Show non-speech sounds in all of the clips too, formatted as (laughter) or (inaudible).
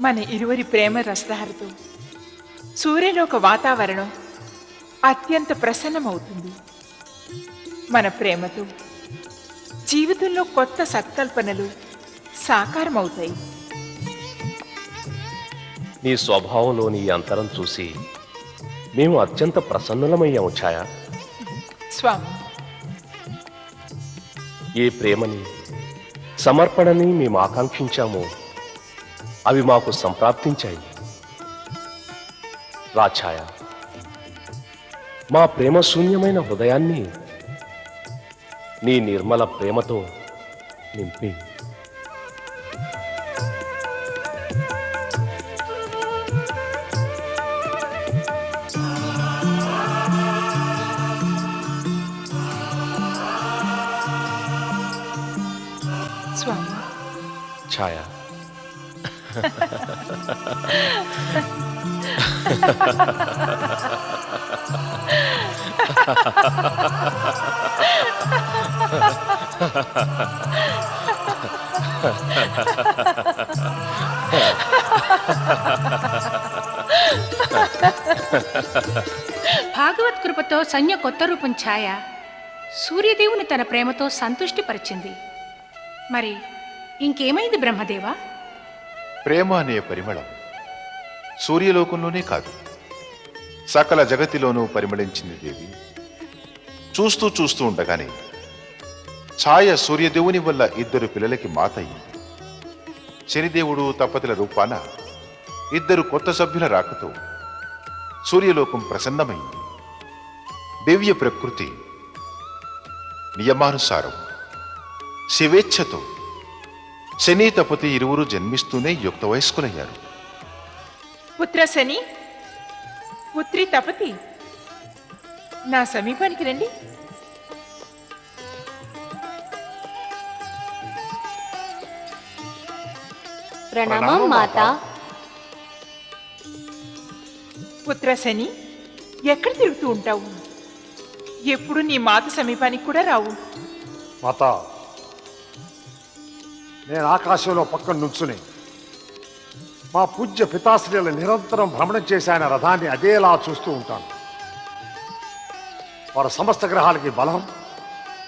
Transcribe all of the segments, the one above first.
మన ఇరువురి ప్రేమ రసధారతో. సూర్యలోక వాతావరణం అత్యంత ప్రసన్నమవుతుంది. మన ప్రేమతో. జీవితంలో కొత్త సత్కల్పనలు సాకారమవుతాయి. నీ స్వభావంలోని అంతరం చూసి మేము అత్యంత ప్రసన్నులమయ్యాము ఛాయ? స్వామి. ఏ ప్రేమని సమర్పణని మేము ఆకాంక్షించామో అవి మాకు సంప్రాప్తించాయి. రాఛాయ మా ప్రేమ శూన్యమైన హృదయాన్ని నీ నిర్మల ప్రేమతో నింపి భాగవత్ కృపతో సంజ్ఞ కొత్త రూపం ఛాయ. సూర్యదేవుని తన ప్రేమతో సంతుష్టిపరిచింది మరి ఇంకేమైంది బ్రహ్మదేవా? ప్రేమ అనే పరిమళం. సూర్యలోకంలోనే కాదు సకల జగతిలోనూ పరిమళించింది దేవి. చూస్తూ చూస్తూ ఉండగానే ఛాయ సూర్యదేవుని వల్ల ఇద్దరు పిల్లలకి మాత అయింది. శనిదేవుడు తపతుల రూపాన ఇద్దరు కొత్త సభ్యుల రాకతో సూర్యలోకం ప్రసన్నమైంది. దివ్య ప్రకృతి నియమానుసారం శివేచ్ఛతో శని తపతి ఇరువురు జన్మిస్తూనే యుక్త వయస్కులయ్యారు పుత్ర శని పుత్రి తపతి. నా సమీపానికి రండి. ప్రణామం మాత. పుత్ర శని ఎక్కడ తిరుగుతూ ఉంటావు? ఎప్పుడు నీ మాత సమీపానికి కూడా రావు. మాత నేను ఆకాశంలో పక్కన నుంచుని మా పూజ్య పితాశ్రీల నిరంతరం భ్రమణం చేసి ఆయన రథాన్ని అదేలా చూస్తూ ఉంటాను వారు సమస్త గ్రహాలకి బలం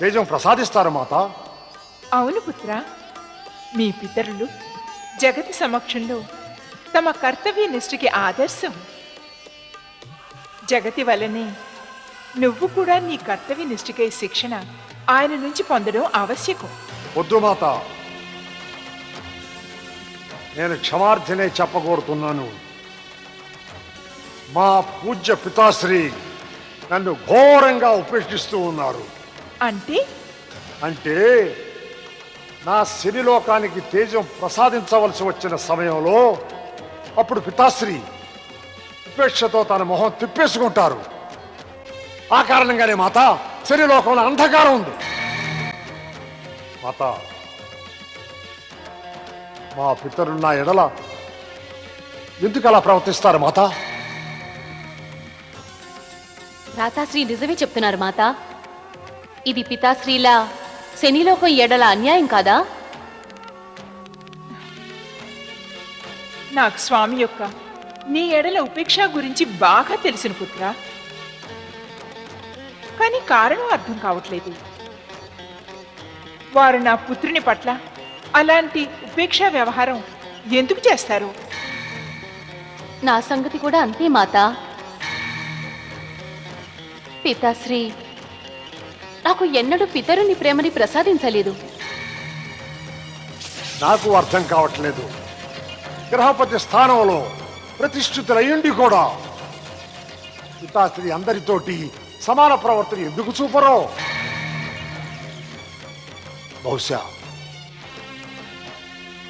తేజం ప్రసాదిస్తారు మాత. అవును పుత్ర. మీ పితరులు జగతి సమక్షంలో తమ కర్తవ్య నిష్ఠకి ఆదర్శం. జగతి వలనే నువ్వు కూడా నీ కర్తవ్య నిష్ఠకై శిక్షణ ఆయన నుంచి పొందడం ఆవశ్యకం. వద్దు మాత. నేను క్షమార్థనే చెప్పగోరుతున్నాను. మా పూజ్య పితాశ్రీ నన్ను ఘోరంగా ఉపేక్షిస్తూ ఉన్నారు. అంటే? అంటే నా శనిలోకానికి తేజం ప్రసాదించవలసి వచ్చిన సమయంలో అప్పుడు పితాశ్రీ ఉపేక్షతో తన మొహం తిప్పేసుకుంటారు. ఆ కారణంగానే మాత శనిలోకంలో అంధకారం ఉంది. మాత మా పితరులు నా ఎడల ఎందుకు అలా ప్రవర్తిస్తారు మాత? రాతాశ్రీ నిజమే చెప్తున్నారు మాత. ఇది పితాశ్రీల శనిలోకం ఎడల అన్యాయం కాదా? నాకు స్వామి యొక్క నీ ఎడల ఉపేక్ష గురించి బాగా తెలిసిన పుత్ర. కానీ కారణం అర్థం కావట్లేదు. వారు నా పుత్రుని పట్ల అలాంటి ఉపేక్ష వ్యవహారం ఎందుకు చేస్తారు? నా సంగతి కూడా అంతే మాత. పితాశ్రీ నాకు ఎన్నడూ పితరుని ప్రేమని ప్రసాదించలేదు. నాకు అర్థం కావట్లేదు. గ్రహపతి స్థానంలో ప్రతిష్ఠితులయ్యుండి కూడా పితాశ్రీ అందరితోటి సమాన ప్రవర్తన ఎందుకు చూపరో? బహుశా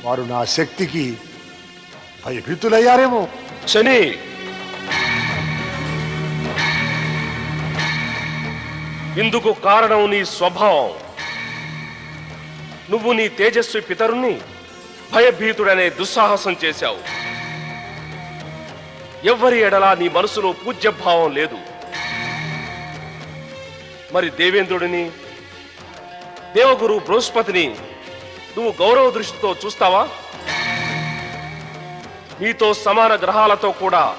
వారు నా శక్తికి భయభీతులయ్యారేమో. శని! ఇందుకు కారణం నీ స్వభావం. నువ్వు నీ తేజస్వి పితరుణ్ణి భయభీతుడనే దుస్సాహసం చేశావు. ఎవ్వరి ఎడలా నీ మనసులో పూజ్యభావం లేదు. మరి దేవేంద్రుడిని దేవగురు బృహస్పతిని నువ్వు గౌరవ దృష్టితో చూస్తావా? నీతో సమాన గ్రహాలతో కూడా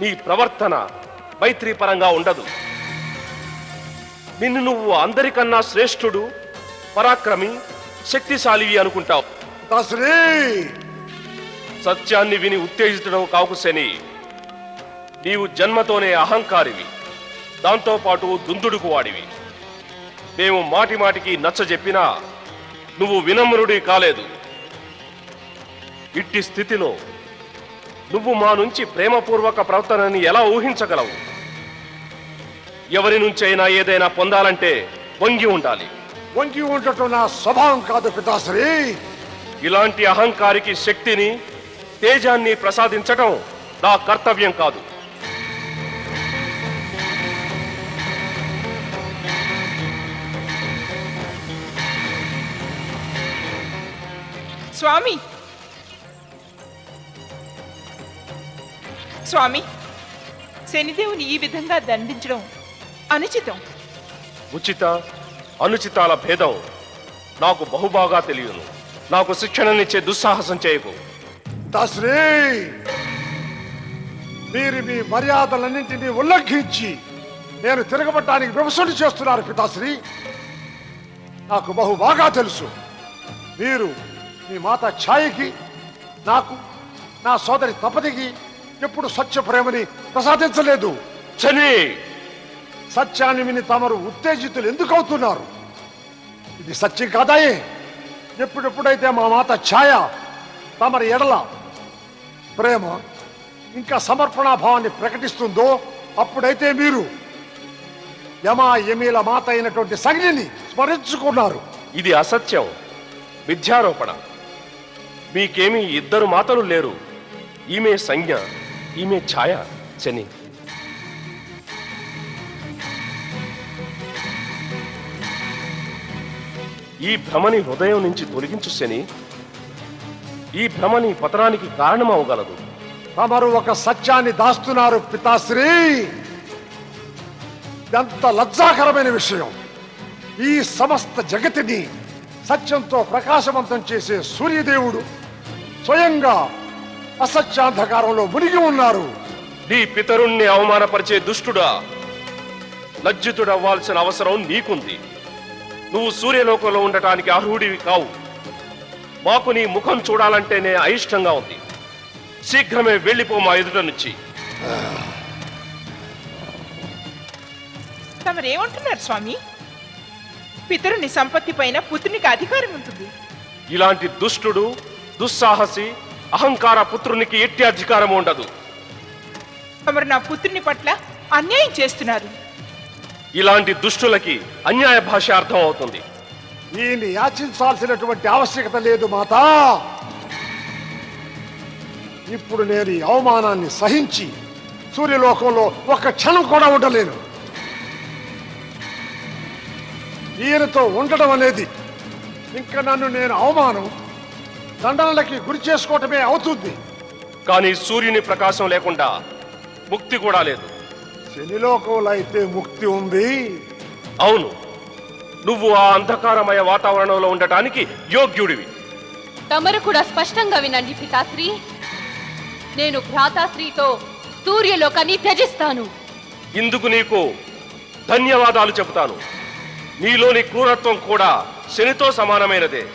నీ ప్రవర్తన మైత్రీపరంగా ఉండదు. నిన్ను నువ్వు అందరికన్నా శ్రేష్ఠుడు పరాక్రమి శక్తిశాలివి అనుకుంటావు. సత్యాన్ని విని ఉత్తేజితుడవు కాకు శని. నీవు జన్మతోనే అహంకారివి. దాంతోపాటు దుందుడుకు వాడివి. మేము మాటి మాటికి నచ్చ చెప్పినా నువ్వు వినమ్రుడి కాలేదు. ఇట్టి స్థితిలో నువ్వు మా నుంచి ప్రేమపూర్వక ప్రవర్తనని ఎలా ఊహించగలవు? ఎవరి నుంచైనా ఏదైనా పొందాలంటే వంగి ఉండాలి. వంగి ఉండటం నా స్వభావం కాదు పితాశ్రీ. ఇలాంటి అహంకారికి శక్తిని తేజాన్ని ప్రసాదించటం నా కర్తవ్యం కాదు. స్వామి. స్వామి శనిదేవుని ఈ విధంగా దండించడం అనుచితం. ఉచిత అనుచితాల భేదం నాకు బహుబాగా తెలియను నాకు శిక్షణనిచ్చే దుస్సాహసం చేయకు. పితాశ్రీ మీరు మీ మర్యాదలన్నింటినీ ఉల్లంఘించి నేను తిరగబట్టడానికి విమర్శలు చేస్తున్నారు పితాశ్రీ. నాకు బహు బాగా తెలుసు. మీరు మీ మాత ఛాయకి నాకు నా సోదరి తపతికి ఎప్పుడు స్వచ్ఛ ప్రేమని ప్రసాదించలేదు. శని సత్యాన్ని విని తమరు ఉత్తేజితులు ఎందుకు అవుతున్నారు ఇది సత్యం కాదాయే. ఎప్పుడెప్పుడైతే మా మాత ఛాయ తమరి ఎడల ప్రేమ ఇంకా సమర్పణాభావాన్ని ప్రకటిస్తుందో అప్పుడైతే మీరు యమా యమీల మాత అయినటువంటి సంజ్ఞని స్మరించుకున్నారు. ఇది అసత్యం. విద్యారోపణ మీకేమీ ఇద్దరు మాతలు లేరు. ఈమె సంజ్ఞ ఈమె ఛాయ శని. ఈ భ్రమని హృదయం నుంచి తొలగించు శని. ఈ భ్రమని పతనానికి కారణమవగలదు. తమరు ఒక సత్యాన్ని దాస్తున్నారు పితాశ్రీ. ఎంత లజ్జాకరమైన విషయం. ఈ సమస్త జగతిని సత్యంతో ప్రకాశవంతం చేసే సూర్యదేవుడు. స్వయంగా అసత్యాంధకారంలో మునిగి ఉన్నారు. నీ పితరుణ్ణి అవమానపరిచే దుష్టుడా లజ్జితుడవ్వాల్సిన అవసరం నీకుంది. నువ్వు సూర్యలోకంలో ఉండటానికి అర్హుడివి కావు. మాకు నీ ముఖం చూడాలంటేనే అయిష్టంగా ఉంది. శీఘ్రమే వెళ్ళిపో మా ఎదుట నుంచి. తమరేమంటున్నారు స్వామి? పితరుని సంపత్తి పైన పుత్రునికి అధికారం ఉంటుంది. ఇలాంటి దుష్టుడు దుస్సాహసి అహంకార పుత్రునికి ఎట్టి అధికారం ఉండదు. తమరు నా పుత్రుని పట్ల అన్యాయం చేస్తున్నారు. ఇలాంటి దుష్టులకి అన్యాయ భాష అర్థం అవుతుంది ఈయన్ని యాచించాల్సినటువంటి ఆవశ్యకత లేదు మాత. ఇప్పుడు నేను ఈ అవమానాన్ని సహించి సూర్యలోకంలో ఒక్క క్షణం కూడా ఉండలేను. ఈయనతో ఉండడం అనేది ఇంకా నన్ను నేను అవమానం దండనలకి గురి చేసుకోవటమే అవుతుంది. కానీ సూర్యుని ప్రకాశం లేకుండా ముక్తి కూడా లేదు. శనిలోకంలో అయితే ముక్తి ఉంది. అవును. నువ్వు ఆ అంధకారమయ వాతావరణంలో ఉండటానికి యోగ్యుడివి. తమరు కూడా స్పష్టంగా వినండి పితాశ్రీ. నేను భ్రాతాశ్రీతో సూర్యలోకాన్ని త్యజిస్తాను. ఇందుకు నీకు ధన్యవాదాలు చెబుతాను. నీలోని క్రూరత్వం కూడా శనితో సమానమైనదే.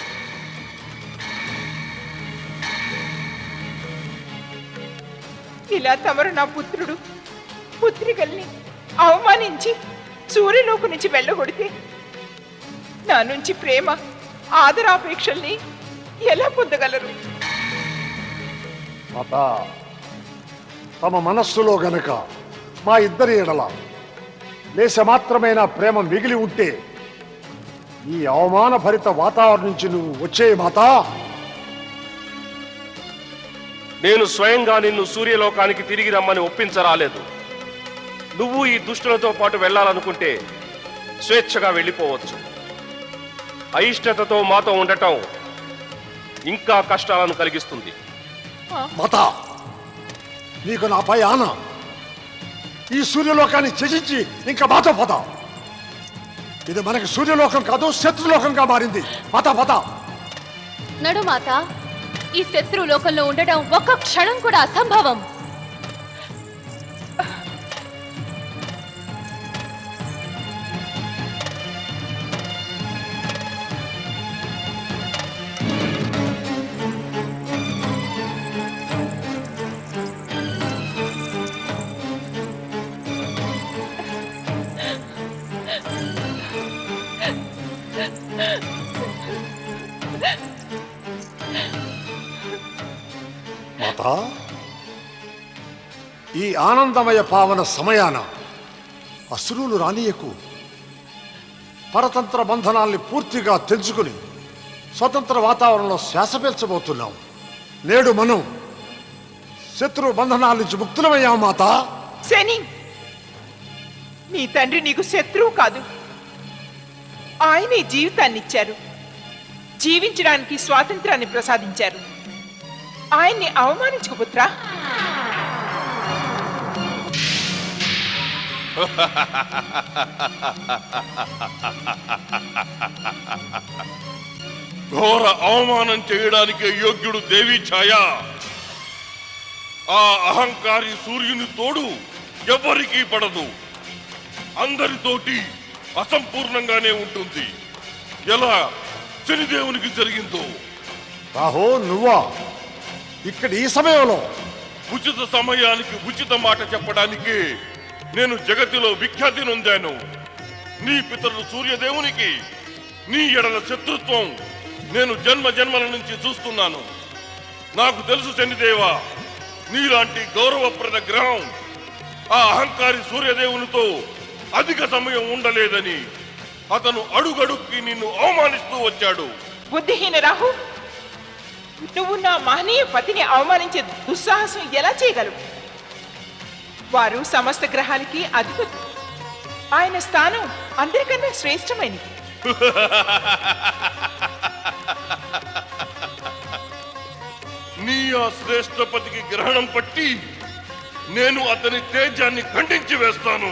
ఇలా తమరు నా పుత్రుడు. పుత్రికల్ని అవమానించి సూర్యలోకు నుంచి వెళ్ళగొడితే నా నుంచి ప్రేమ ఆదరాపేక్షల్ని ఎలా పొందగలరు? మాత తమ మనస్సులో గనక మా ఇద్దరి ఎడల లేశ మాత్రమైన ప్రేమ మిగిలి ఉంటే ఈ అవమానభరిత వాతావరణం నుంచి నువ్వు వచ్చే మాత. నేను స్వయంగా నిన్ను సూర్యలోకానికి తిరిగి రమ్మని ఒప్పించరాలేదు. నువ్వు ఈ దుష్టులతో పాటు వెళ్ళాలనుకుంటే స్వేచ్ఛగా వెళ్ళిపోవచ్చు. అయిష్టతతో మాతో ఉండటం ఇంకా కష్టాలను కలిగిస్తుంది. మాత నీకు నాపై ఆన. ఈ సూర్యలోకాన్ని త్యజించి ఇంకా మాతో పద ఇది మనకి సూర్యలోకం కాదు శత్రులోకంగా మారింది. పద పద నడు మాత ఈ శత్రు లోకంలో ఉండడం ఒక్క క్షణం కూడా అసంభవం. ఆనందమయ పావన సమయాన అసురులు రానియకు పరతంత్ర బంధనాల్ని పూర్తిగా తెంచుకుని స్వతంత్ర వాతావరణంలో శ్వాస పీల్చబోతున్నాం నేడు మనం శత్రు బంధనాల నుంచి ముక్తులమయ్యాం మాత. శని నీ తండ్రి నీకు శత్రువు కాదు. ఆయన ఈ జీవితాన్ని ఇచ్చారు జీవించడానికి స్వాతంత్రాన్ని ప్రసాదించారు. ఆయన్ని అవమానించుకు పుత్రా. ఘోర అవమానం చేయడానికి యోగ్యుడు దేవి ఛాయ. ఆ అహంకారి సూర్యుని తోడు ఎవరికీ పడదు. అందరితోటి అసంపూర్ణంగానే ఉంటుంది. ఎలా? శనిదేవునికి జరిగిందో. రాహో నువ్వా? ఇక్కడ ఈ సమయంలో. ఉచిత సమయానికి ఉచిత మాట చెప్పడానికి నేను జగతిలో విఖ్యాతి నొందాను. నీ పితరుడు సూర్యదేవునికి నీ ఎడల శత్రుత్వం నేను జన్మ జన్మల నుంచి చూస్తున్నాను. నాకు తెలుసు శనిదేవా నీలాంటి గౌరవప్రద గ్రహం ఆ అహంకారి సూర్యదేవునితో అధిక సమయం ఉండలేదని అతను అడుగడుక్కి నిన్ను అవమానిస్తూ వచ్చాడు. బుద్ధిహీన రాహు నువ్వు నా మహనీయ పతిని అవమానించే దుస్సాహసం ఎలా చేయగలవు? వారు సమస్త గ్రహాలకి అధిపతి. ఆయన స్థానం అందరికన్నా శ్రేష్టమైనది. నీ ఆ శ్రేష్టపతికి గ్రహణం పట్టి నేను అతని తేజాన్ని ఖండించి వేస్తాను.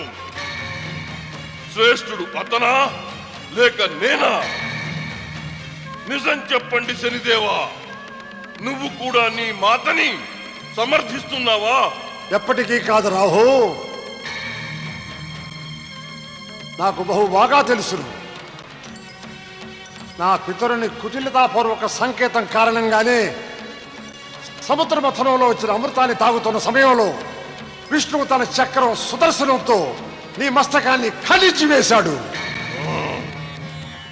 శ్రేష్ఠుడు అతనా లేక నేనా? నిజం చెప్పండి శనిదేవా. నువ్వు కూడా నీ మాతని సమర్థిస్తున్నావా? ఎప్పటికీ కాదు రాహు. నాకు బహు బాగా తెలుసును. నా పితరుని కుటిలతాపూర్వక సంకేతం కారణంగానే సముద్ర మథనంలో వచ్చిన అమృతాన్ని తాగుతున్న సమయంలో విష్ణువు తన చక్రం సుదర్శనంతో నీ మస్తకాన్ని ఖండించి వేశాడు.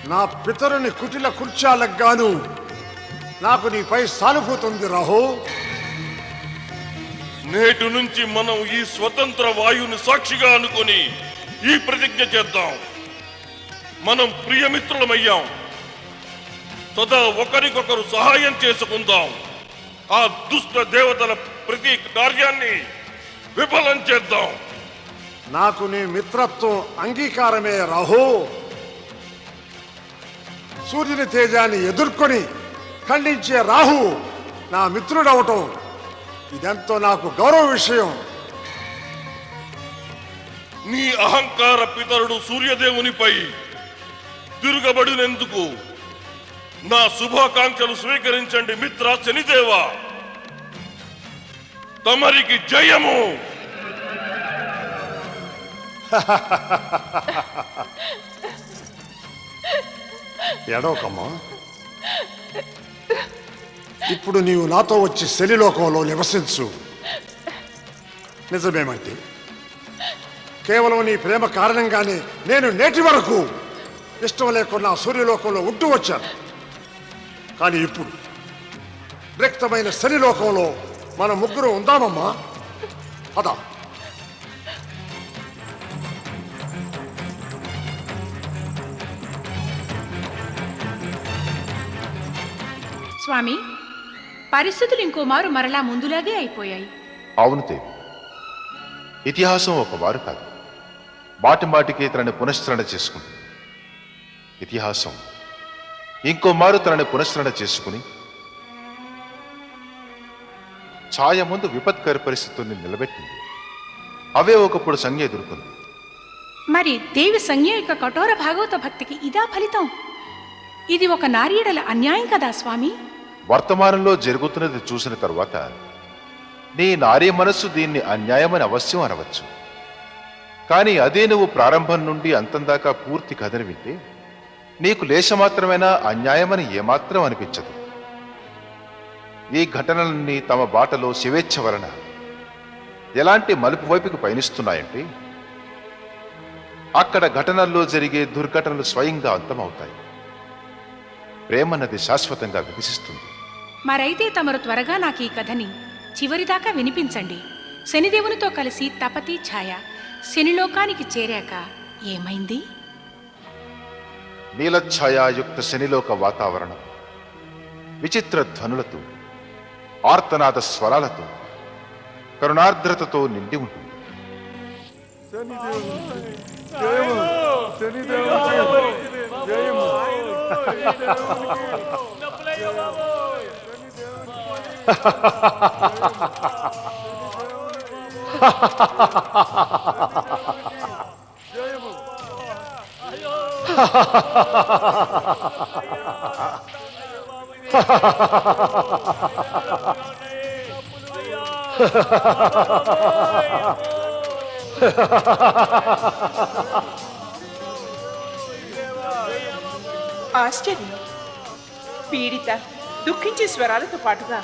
నా పితరుని కుటిల కుర్చాలకు గాను నాకు నీపై సానుభూతి ఉంది రాహు. నేటి నుంచి మనం ఈ స్వతంత్ర వాయువుని సాక్షిగా అనుకొని ఈ ప్రతిజ్ఞ చేద్దాం. మనం ప్రియమిత్రులమయ్యాం సదా ఒకరికొకరు సహాయం చేసుకుందాం. ఆ దుష్ట దేవతల ప్రతి కార్యాన్ని విఫలం చేద్దాం. నాకు నీ మిత్రత్వం అంగీకారమే రాహు. సూర్యుని తేజాన్ని ఎదుర్కొని ఖండించే రాహు నా మిత్రుడవటం ఇదెంతో నాకు గౌరవ విషయం. నీ అహంకార పితరుడు సూర్యదేవునిపై తిరుగబడినందుకు నా శుభాకాంక్షలు స్వీకరించండి మిత్ర శనిదేవా. తమరికి జయము. ఎడవకమ్మా. ఇప్పుడు నీవు నాతో వచ్చి శలిలోకంలో నివసించు. నిజమేమంటే కేవలం నీ ప్రేమ కారణంగానే నేను నేటి వరకు ఇష్టం లేకుండా సూర్యలోకంలో ఉంటూ వచ్చాను. కానీ ఇప్పుడు రిక్తమైన శనిలోకంలో మన ముగ్గురు ఉందామమ్మా? అదా స్వామి పరిస్థితులు ఇంకోమారు మరలా ముందులాగే అయిపోయాయి. అవును దేవి ఇతిహాసం ఒక వారు కాదు. మాటి మాటికి తనని పునశ్చరణ చేసుకుంది. ఇతిహాసం. ఇంకో మారు తనని పునశ్చరణ చేసుకుని ఛాయ ముందు విపత్కర పరిస్థితుల్ని నిలబెట్టింది. అవే ఒకప్పుడు సంజ్ఞ ఎదుర్కొంది. మరి దేవి సంజ్ఞ యొక్క కఠోర భాగవత భక్తికి ఇదా ఫలితం? ఇది ఒక నారీడల అన్యాయం కదా స్వామి? వర్తమానంలో జరుగుతున్నది చూసిన తరువాత నీ నారీ మనస్సు దీన్ని అన్యాయమని అవశ్యం అనవచ్చు. కానీ అదే నువ్వు ప్రారంభం నుండి అంతం దాకా పూర్తి కథని వింటే నీకు లేశమాత్రమైన అన్యాయమని ఏమాత్రం అనిపించదు. ఈ ఘటనలన్నీ తమ బాటలో శివేచ్ఛ వలన ఎలాంటి మలుపు వైపుకు పయనిస్తున్నాయంటే అక్కడ ఘటనల్లో జరిగే దుర్ఘటనలు స్వయంగా అంతమవుతాయి. ప్రేమన్నది శాశ్వతంగా వికసిస్తుంది. మరైతే తమరు త్వరగా నాకు ఈ కథని చివరిదాకా వినిపించండి శనిదేవునితో కలిసి తపతి ఛాయ శనిలోకానికి చేరాక ఏమైంది నీలఛాయాయుక్త శనిలోక వాతావరణం విచిత్ర ధ్వనులతో ఆర్తనాద స్వరాలతో కరుణార్ద్రతతో నిండి ఉంటుంది ఆశ్చర్యం. పీడిత దుఃఖించే స్వరాలతో పాటుగా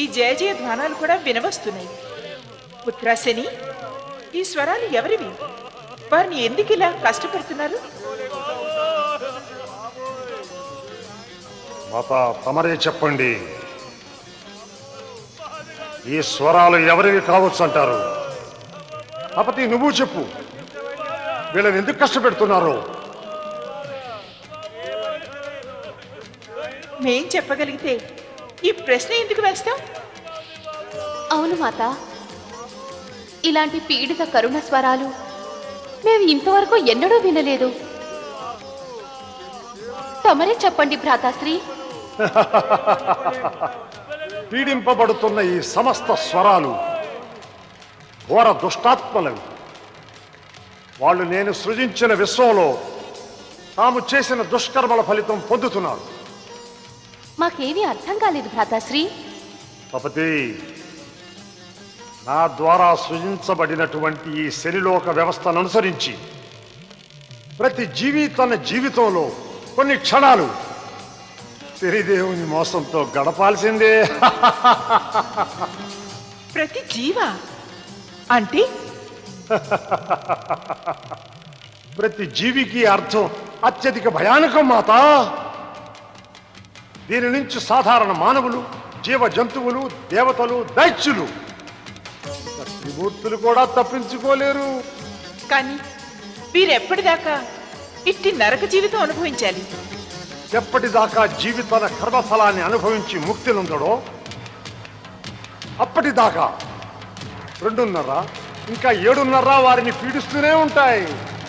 ఈ జయ జయ ధ్వానాలు కూడా వినవస్తున్నాయి. పుత్రాశని ఈ స్వరాలు ఎవరివి? వారిని ఎందుకు ఇలా కష్టపెడుతున్నారు? మాత తమరే చెప్పండి. ఈ స్వరాలు ఎవరివి కావచ్చు అంటారు? తపతి నువ్వు చెప్పు. వీళ్ళని ఎందుకు కష్టపెడుతున్నారు? మేం చెప్పగలిగితే ఈ ప్రశ్న ఎందుకు వేస్తాం అవును మాత. ఇలాంటి పీడిత కరుణ స్వరాలు మేము ఇంతవరకు ఎన్నడూ వినలేదు. తమరే చెప్పండి భ్రాతాశ్రీ. (laughs) పీడింపబడుతున్న ఈ సమస్త స్వరాలు ఘోర దుష్టాత్మలవి. వాళ్ళు నేను సృజించిన విశ్వంలో తాము చేసిన దుష్కర్మల ఫలితం పొందుతున్నారు. మాకేమీ అర్థం కాలేదు భ్రాతాశ్రీ. తపతి నా ద్వారా సృజించబడినటువంటి ఈ శనిలోక వ్యవస్థను అనుసరించి ప్రతి జీవి తన జీవితంలో కొన్ని క్షణాలు శనిదేవుని మోసంతో గడపాల్సిందే. ప్రతి జీవ? అంటే? ప్రతి జీవికి అర్థం అత్యధిక భయానకం మాత. దీని నుంచి సాధారణ మానవులు జీవ జంతువులు దేవతలు దైత్యులు. త్రిమూర్తులు కూడా తప్పించుకోలేరు. కానీ వీరెప్పటిదాకా ఇట్టి నరక జీవితం అనుభవించాలి. ఎప్పటిదాకా జీవితాల కర్మఫలాన్ని అనుభవించి ముక్తి నొందడో అప్పటిదాకా రెండున్నర ఇంకా ఏడున్నర వారిని పీడిస్తూనే ఉంటాయి.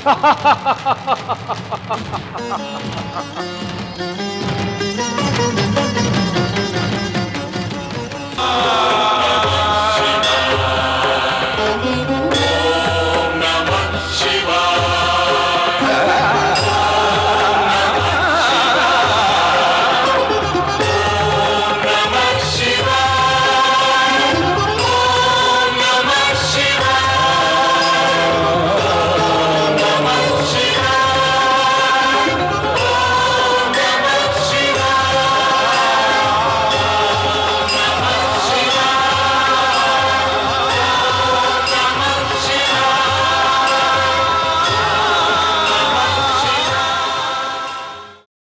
(laughs) Ah!